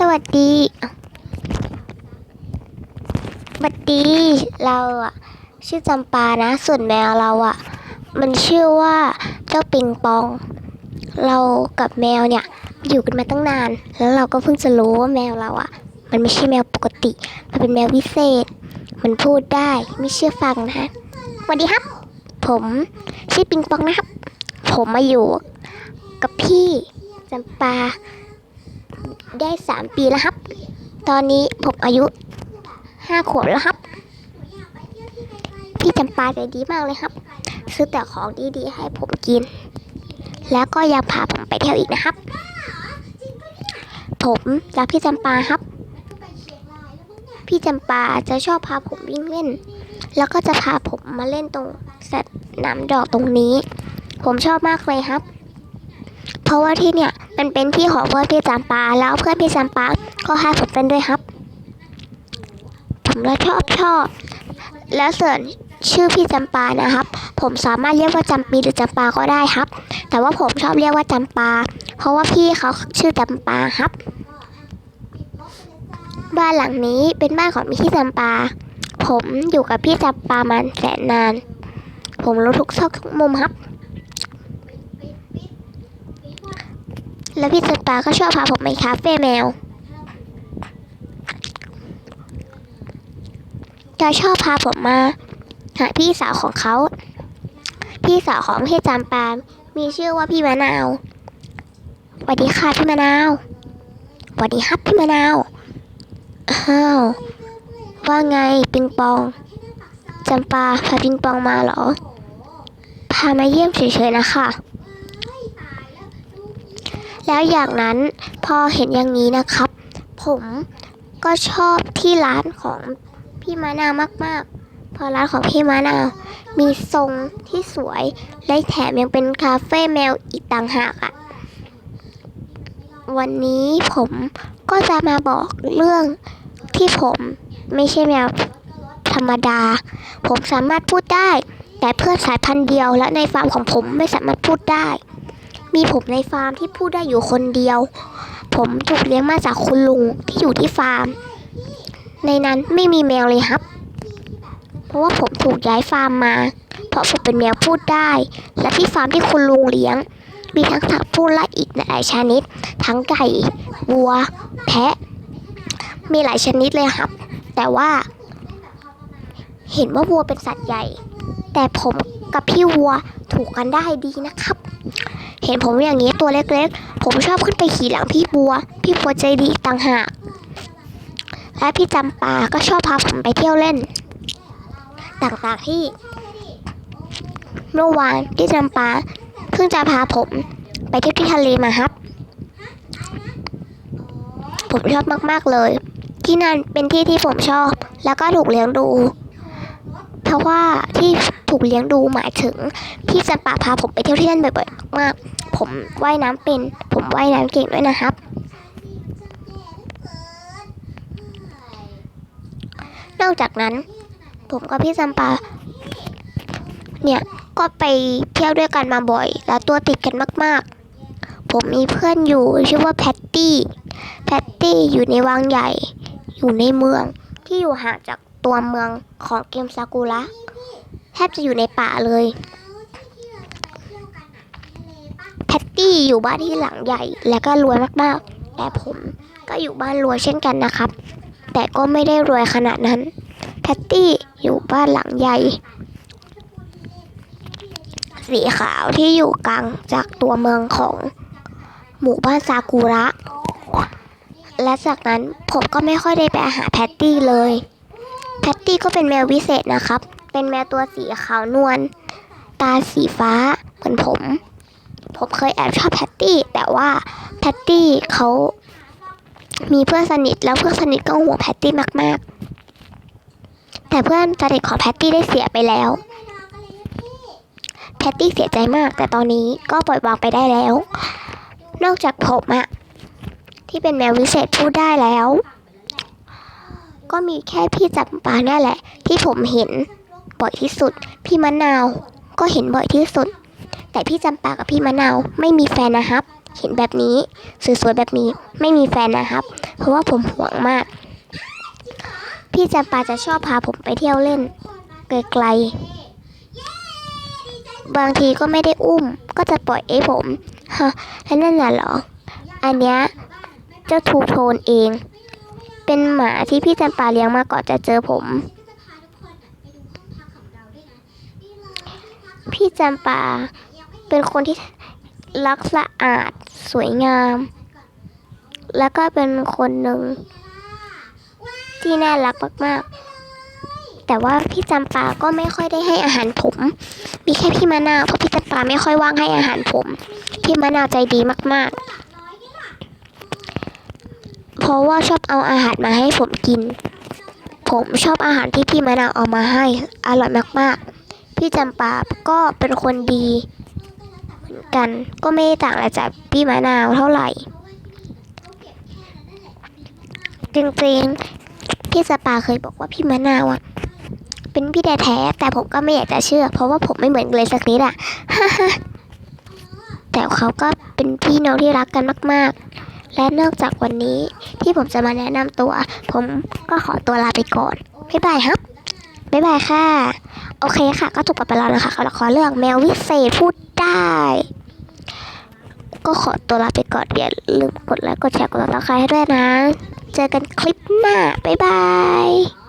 สวัสดีสวัสดี เราอะชื่อจำปานะ ส่วนแมวเราอะมันชื่อว่าเจ้าปิงปอง เรากับแมวเนี่ยอยู่กันมาตั้งนาน แล้วเราก็เพิ่งจะรู้ว่าแมวเราอะมันไม่ใช่แมวปกติ มันเป็นแมววิเศษ มันพูดได้ไม่เชื่อฟังนะสวัสดีครับ ผมชื่อปิงปองนะครับ ผมมาอยู่กับพี่จำปา ได้สามปีแล้วครับ ตอนนี้ผมอายุห้าขวบแล้วครับ พี่จำปาใจดีมากเลยครับ ซื้อแต่ของดีๆให้ผมกิน แล้วก็ยังพาผมไปเที่ยวอีกนะครับ ผมรักพี่จำปาครับ พี่จำปาจะชอบพาผมวิ่งเล่น แล้วก็จะพาผมมาเล่นตรงสนามดอกตรงนี้ ผมชอบมากเลยครับ เพราะว่าที่เนี่ย มันเป็นที่ของเพื่อนพี่จำปา แล้วเพื่อนพี่จำปาก็ให้ผมเล่นด้วยครับ ผมเลยชอบชอบ แล้วส่วนชื่อพี่จำปานะครับ ผมสามารถเรียกว่าจำปีหรือจำปาก็ได้ครับ แต่ว่าผมชอบเรียกว่าจำปา เพราะว่าพี่เขาชื่อจำปาครับ บ้านหลังนี้เป็นบ้านของพี่จำปา ผมอยู่กับพี่จำปามาแสนนาน ผมรู้ทุกซอกทุกมุมครับ แล้วพี่จำปาก็ชอบพาผมไปคาเฟ่แมวจะชอบพาผมมาหาพี่สาวของเขา พี่สาวของพี่จำปามีชื่อว่าพี่มะนาวสวัสดีค่ะพี่มะนาวสวัสดีครับพี่มะนาว อ้าว ว่าไงปิงปองจำปาพาปิงปองมาเหรอ พามาเยี่ยมเฉยๆนะคะ แล้วอย่างนั้นพอเห็นอย่างนี้นะครับ ผมก็ชอบที่ร้านของพี่มะนาวมาก ๆพราะร้านของพี่มะนาวมีทรงที่สวยและแถมยังเป็นคาเฟ่แมวอีกต่างหากอะ่ะ วันนี้ผมก็จะมาบอกเรื่องที่ผมไม่ใช่แมวธรรมดา ผมสามารถพูดได้ แต่เพื่อนสายพันธุ์เดียวและในฟาร์มของผมไม่สามารถพูดได้ มีผมในฟาร์มที่พูดได้อยู่คนเดียว ผมถูกเลี้ยงมาจากคุณลุงที่อยู่ที่ฟาร์ม ในนั้นไม่มีแมวเลยครับ เพราะว่าผมถูกย้ายฟาร์มมา เพราะผมเป็นแมวพูดได้ และที่ฟาร์มที่คุณลุงเลี้ยง มีทั้งสัตว์พูดและอีกหลายชนิด ทั้งไก่วัว แพะ มีหลายชนิดเลยครับ แต่ว่า เห็นว่าวัวเป็นสัตว์ใหญ่ แต่ผมกับพี่วัวถูกกันได้ดีนะครับ เห็นผมอย่างนี้ตัวเล็กๆ ผมชอบขึ้นไปขี่หลังพี่บัว พี่บัวใจดีต่างหาก และพี่จำปาก็ชอบพาผมไปเที่ยวเล่น ต่างๆที่ เมื่อวานพี่จำปาเพิ่งจะพาผมไปเที่ยวที่ทะเลมาครับ ผมชอบมากๆเลย ที่นั่นเป็นที่ที่ผมชอบ แล้วก็ถูกเลี้ยงดู ราะว่าที่ถูกเลี้ยงดูหมายถึงพี่จำปาพาผมไปเที่ยวที่นั่นบ่อยๆมาก ผมว่ายน้ำเป็น ผมว่ายน้ำเก่งด้วยนะครับ นอกจากนั้น ผมกับพี่จำปา เนี่ยก็ไปเที่ยวด้วยกันมาบ่อย แล้วตัวติดกันมาก ๆ ผมมีเพื่อนอยู่ชื่อว่าแพตตี้แพตตี้อยู่ในวังใหญ่ อยู่ในเมืองที่อยู่ห่างจาก ตัวเมืองของเกมซากุระแทบจะอยู่ในป่าเลย แพตตี้อยู่บ้านที่หลังใหญ่ และก็รวยมากๆ แต่ผมก็อยู่บ้านรวยเช่นกันนะครับ แต่ก็ไม่ได้รวยขนาดนั้น แพตตี้อยู่บ้านหลังใหญ่ สีขาวที่อยู่กลางจากตัวเมืองของหมู่บ้านซากุระ และจากนั้นผมก็ไม่ค่อยได้ไปหาแพตตี้เลย แพตตี้ก็เป็นแมววิเศษนะครับ เป็นแมวตัวสีขาวนวล ตาสีฟ้าเหมือนผม ผมเคยแอบชอบแพตตี้ แต่ว่าแพตตี้เขามีเพื่อนสนิทแล้วเพื่อนสนิทก็ห่วงแพตตี้มาก ๆ แต่เพื่อนสนิทของแพตตี้ได้เสียไปแล้ว แพตตี้เสียใจมาก แต่ตอนนี้ก็ปล่อยวางไปได้แล้ว นอกจากผมอะที่เป็นแมววิเศษพูดได้แล้ว ก็มีแค่พี่จับปาเนี่ยแหละ ที่ผมเห็นบ่อยที่สุด พี่มะนาวก็เห็นบ่อยที่สุด แต่พี่จำปากับพี่มะนาวไม่มีแฟนนะครับ เห็นแบบนี้สวยๆแบบนี้ไม่มีแฟนนะครับ เพราะว่าผมห่วงมาก พี่จำปาจะชอบพาผมไปเที่ยวเล่นไกลๆบางทีก็ไม่ได้อุ้ม ก็จะปล่อยให้ผมฮะแล้วนั่นน่ะเหรอ อันเนี้ยเจ้าทูโทนเอง เป็นหมาที่พี่จำปาเลี้ยงมาก่อนจะเจอผม พี่จำปาเป็นคนที่รักสะอาดสวยงาม แล้วก็เป็นคนหนึ่ง ที่น่ารักมากๆ แต่ว่าพี่จำปาก็ไม่ค่อยได้ให้อาหารผม มีแค่พี่มะนาวเพราะพี่จำปาไม่ค่อยว่างให้อาหารผม พี่มะนาวใจดีมากๆ ราะว่าชอบเอาอาหารมาให้ผมกิน ผมชอบอาหารที่พี่มะนาวเอามาให้ อร่อยมากๆ พี่จำปาก็เป็นคนดีเหมือนกัน ก็ไม่ต่างอะไรจากพี่มะนาวเท่าไหร่ จริงๆ พี่สปาเคยบอกว่าพี่มะนาวอะเป็นพี่แท้แต่ผมก็ไม่อยากจะเชื่อ เพราะว่าผมไม่เหมือนเลยสักนิดอะแต่เขาก็เป็นพี่น้องที่รักกันมาก ๆ และนอกจากวันนี้ ที่ผมจะมาแนะนำตัว ผมก็ขอตัวลาไปก่อน บ๊ายบายครับ บ๊ายบายค่ะ โอเคค่ะ ก็จบไปแล้วนะคะกับละครเรื่องแมววิเศษพูดได้ ก็ขอตัวลาไปก่อนอย่าลืมกดไลค์กดแชร์กดติดตามใครให้ด้วยนะ เจอกันคลิปหน้า บ๊ายบาย